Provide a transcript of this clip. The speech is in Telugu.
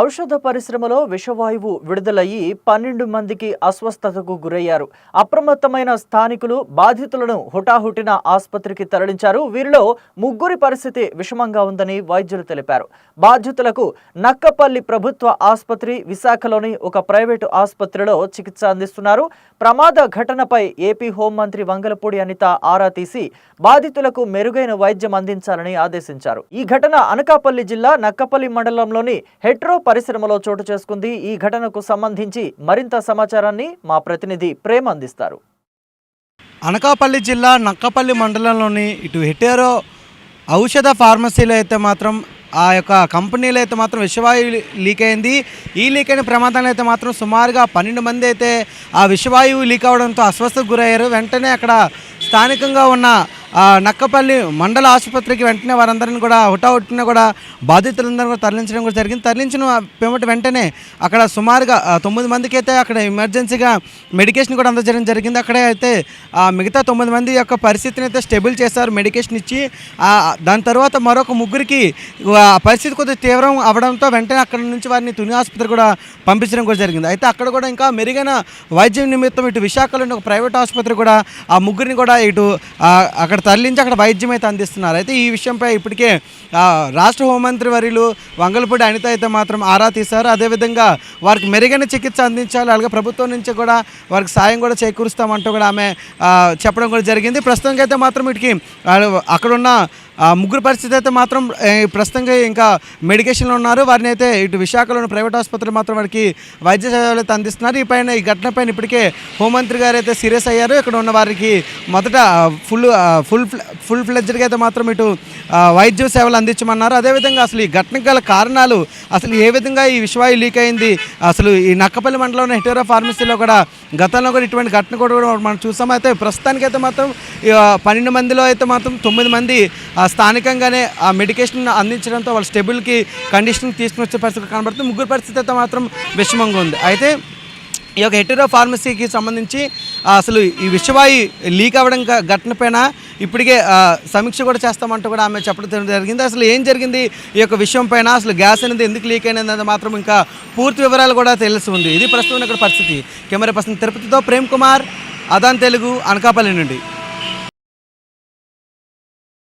ఔషధ పరిశ్రమలో విషవాయువు విడుదలయ్యి పన్నెండు మందికి అస్వస్థతకు గురయ్యారు. అప్రమత్తమైన స్థానికులు బాధితులను హుటాహుటిన ఆసుపత్రికి తరలించారు. వీరిలో ముగ్గురి పరిస్థితి విషమంగా ఉందని వైద్యులు తెలిపారు. బాధితులకు నక్కపల్లి ప్రభుత్వ ఆసుపత్రి విశాఖలోని ఒక ప్రైవేటు ఆసుపత్రిలో చికిత్స అందిస్తున్నారు. ప్రమాద ఘటనపై ఏపీ హోంమంత్రి వంగలపూడి అనిత ఆరా తీసి బాధితులకు మెరుగైన వైద్యం అందించాలని ఆదేశించారు. ఈ ఘటన అనకాపల్లి జిల్లా నక్కపల్లి మండలంలోని హెట్రో పరిశ్రమలో చోటు చేసుకుంది. ఈ ఘటనకు సంబంధించి మరింత సమాచారాన్ని మా ప్రతినిధి ప్రేమ అందిస్తారు. అనకాపల్లి జిల్లా నక్కపల్లి మండలంలోని ఇటు హెటేరో ఔషధ ఫార్మసీలో అయితే మాత్రం ఆ యొక్క కంపెనీలో అయితే మాత్రం విషవాయువు లీక్ అయింది. ఈ లీక్ అయిన ప్రమాదంలో అయితే మాత్రం సుమారుగా పన్నెండు మంది అయితే ఆ విషవాయువు లీక్ అవడంతో అస్వస్థకు గురయ్యారు. వెంటనే అక్కడ స్థానికంగా ఉన్న నక్కపల్లి మండల ఆసుపత్రికి వెంటనే వారందరిని కూడా హుటాహుటిన కూడా బాధితులందరూ కూడా తరలించడం కూడా జరిగింది. తరలించిన పేమెంట్ వెంటనే అక్కడ సుమారుగా తొమ్మిది మందికి అయితే అక్కడ ఎమర్జెన్సీగా మెడికేషన్ కూడా అందజేయడం జరిగింది. అక్కడే అయితే మిగతా తొమ్మిది మంది యొక్క పరిస్థితిని అయితే స్టేబుల్ చేశారు మెడికేషన్ ఇచ్చి. దాని తర్వాత మరొక ముగ్గురికి పరిస్థితి కొద్దిగా తీవ్రం అవడంతో వెంటనే అక్కడ నుంచి వారిని తుని ఆసుపత్రి కూడా పంపించడం కూడా జరిగింది. అయితే అక్కడ కూడా ఇంకా మెరుగైన వైద్యం నిమిత్తం ఇటు విశాఖలోని ఒక ప్రైవేట్ ఆసుపత్రి కూడా ఆ ముగ్గురిని కూడా ఇటు అక్కడ తరలించి అక్కడ వైద్యం అయితే అందిస్తున్నారు. అయితే ఈ విషయంపై ఇప్పటికే రాష్ట్ర హోంమంత్రి వర్యులు వంగలపూడి అనిత అయితే మాత్రం ఆరా తీశారు. అదేవిధంగా వారికి మెరుగైన చికిత్స అందించాలి. అలాగే ప్రభుత్వం నుంచి కూడా వారికి సాయం కూడా చేకూరుస్తామంటూ కూడా ఆమె చెప్పడం కూడా జరిగింది. ప్రస్తుతానికైతే అయితే మాత్రం వీటికి అక్కడున్న ముగ్గురు పరిస్థితి అయితే మాత్రం ప్రస్తుతంగా ఇంకా మెడికేషన్లో ఉన్నారు. వారిని అయితే ఇటు విశాఖలోని ప్రైవేట్ ఆసుపత్రులు మాత్రం వారికి వైద్య సేవలు అయితే అందిస్తున్నారు. ఈ పైన ఈ ఘటన పైన ఇప్పటికే హోంమంత్రి గారు అయితే సీరియస్ అయ్యారు. ఇక్కడ ఉన్న వారికి మొదట ఫుల్ ఫుల్ ఫుల్ ఫ్లెడ్జ్డ్గా అయితే మాత్రం ఇటు వైద్య సేవలు అందించమన్నారు. అదేవిధంగా అసలు ఈ ఘటనకు గల కారణాలు అసలు ఏ విధంగా ఈ విషవాయు లీక్ అయింది అసలు ఈ నక్కపల్లి మండలంలో హెటోరా ఫార్మసీలో కూడా గతంలో కూడా ఇటువంటి ఘటన కూడా మనం చూసాం. అయితే ప్రస్తుతానికి అయితే మాత్రం పన్నెండు మందిలో అయితే మాత్రం తొమ్మిది మంది స్థానికంగానే ఆ మెడికేషన్ అందించడంతో వాళ్ళ స్టెబుల్కి కండిషన్ తీసుకుని వచ్చే పరిస్థితి కనబడుతుంది. ముగ్గురు పరిస్థితి అయితే మాత్రం విషమంగా ఉంది. అయితే ఈ యొక్క హెటెరో ఫార్మసీకి సంబంధించి అసలు ఈ విషవాయు లీక్ అవ్వడం ఘటన పైన ఇప్పటికే సమీక్ష కూడా చేస్తామంటూ కూడా ఆమె చెప్పడం జరిగింది. అసలు ఏం జరిగింది ఈ యొక్క విషయం పైన? అసలు గ్యాస్ అనేది ఎందుకు లీక్ అయినది అనేది మాత్రం ఇంకా పూర్తి వివరాలు కూడా తెలిసి ఉంది. ఇది ప్రస్తుతం ఇక్కడ పరిస్థితి. కెమెరా పర్సన్ తిరుపతితో ప్రేమ్ కుమార్ అదాన్ తెలుగు అనకాపల్లి నుండి.